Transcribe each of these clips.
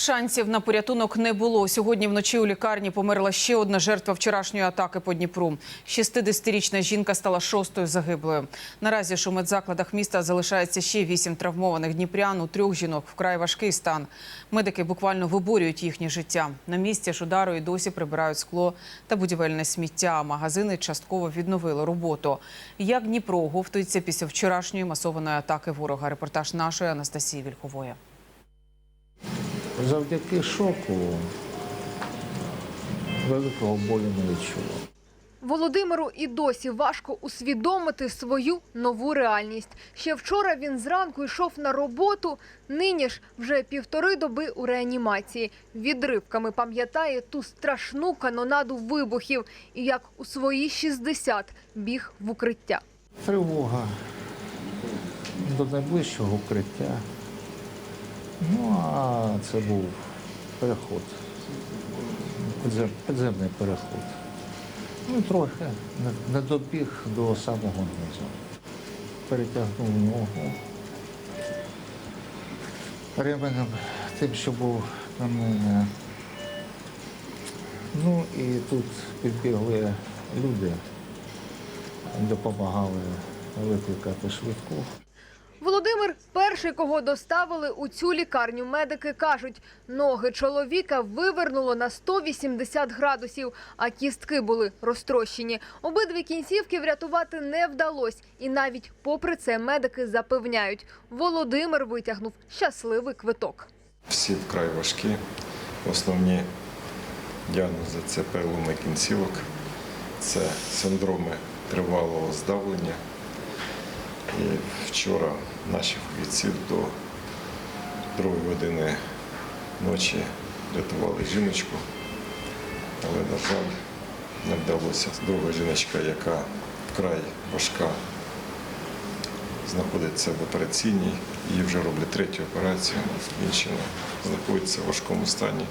Шансів на порятунок не було. Сьогодні вночі у лікарні померла ще одна жертва вчорашньої атаки по Дніпру. 60-річна жінка стала шостою загиблою. Наразі ж у медзакладах міста залишається ще вісім травмованих дніпрян. У трьох жінок вкрай важкий стан. Медики буквально виборюють їхнє життя. На місці ж удару і досі прибирають скло та будівельне сміття. Магазини частково відновили роботу. Як Дніпро оговтується після вчорашньої масованої атаки ворога? Репортаж нашої Анастасії Вільхової. Завдяки шоку великого болю не відчував. Володимиру і досі важко усвідомити свою нову реальність. Ще вчора він зранку йшов на роботу, нині ж вже півтори доби у реанімації. Відривками пам'ятає ту страшну канонаду вибухів і як у свої 60 біг в укриття. Тривога до найближчого укриття. Ну, а це був переход, підзем- підземний переход. Ну, трохи не добіг до самого низу. Перетягнув ногу ременем тим, що був на мене. Ну і тут підбігли люди, допомагали викликати швидку. Володимир перший, кого доставили у цю лікарню. Медики кажуть, ноги чоловіка вивернуло на 180 градусів, а кістки були розтрощені. Обидві кінцівки врятувати не вдалось. І навіть попри це медики запевняють, Володимир витягнув щасливий квиток. Всі вкрай важкі. Основні діагнози це переломи кінцівок, це синдроми тривалого здавлення. І вчора наші фахівці до другої години ночі рятували жіночку, але, на жаль, не вдалося. Друга жіночка, яка вкрай важка, знаходиться в операційній, їй вже роблять третю операцію. Інша знаходиться в важкому стані.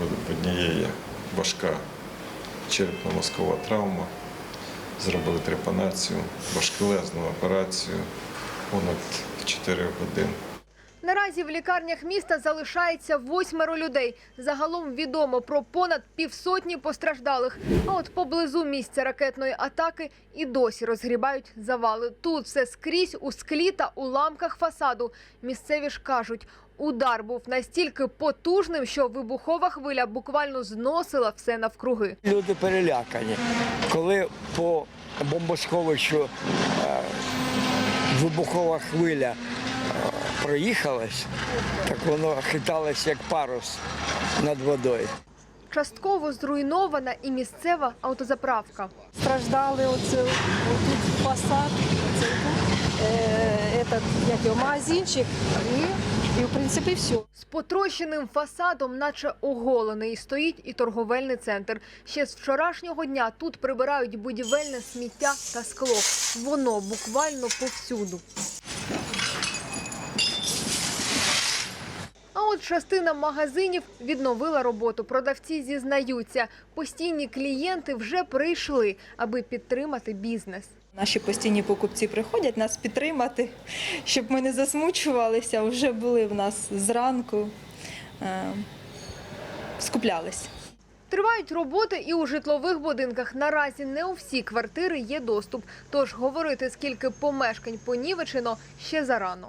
В однієї важка черепно-мозкова травма. Зробили трепанацію, важкелезну операцію понад 4 години. Наразі в лікарнях міста залишається восьмеро людей. Загалом відомо про понад півсотні постраждалих. А от поблизу місця ракетної атаки і досі розгрібають завали. Тут все скрізь у склі та уламках фасаду. Місцеві ж кажуть, удар був настільки потужним, що вибухова хвиля буквально зносила все навкруги. Люди перелякані. Коли по бомбосховищу е, вибухова хвиля проїхалась, так воно хиталось як парус над водою. Частково зруйнована і місцева автозаправка. страждали оце отут фасад, оце тут, е, этот, як його, магазинчик і, і в принципі все. З потрощеним фасадом, наче оголений, стоїть і торговельний центр. Ще з вчорашнього дня тут прибирають будівельне сміття та скло. Воно буквально повсюду. От частина магазинів відновила роботу. Продавці зізнаються, постійні клієнти вже прийшли, аби підтримати бізнес. Наші постійні покупці приходять нас підтримати, щоб ми не засмучувалися. Вже були в нас зранку, е, скуплялись. Тривають роботи і у житлових будинках. Наразі не у всі квартири є доступ. Тож говорити, скільки помешкань понівечено, ще зарано.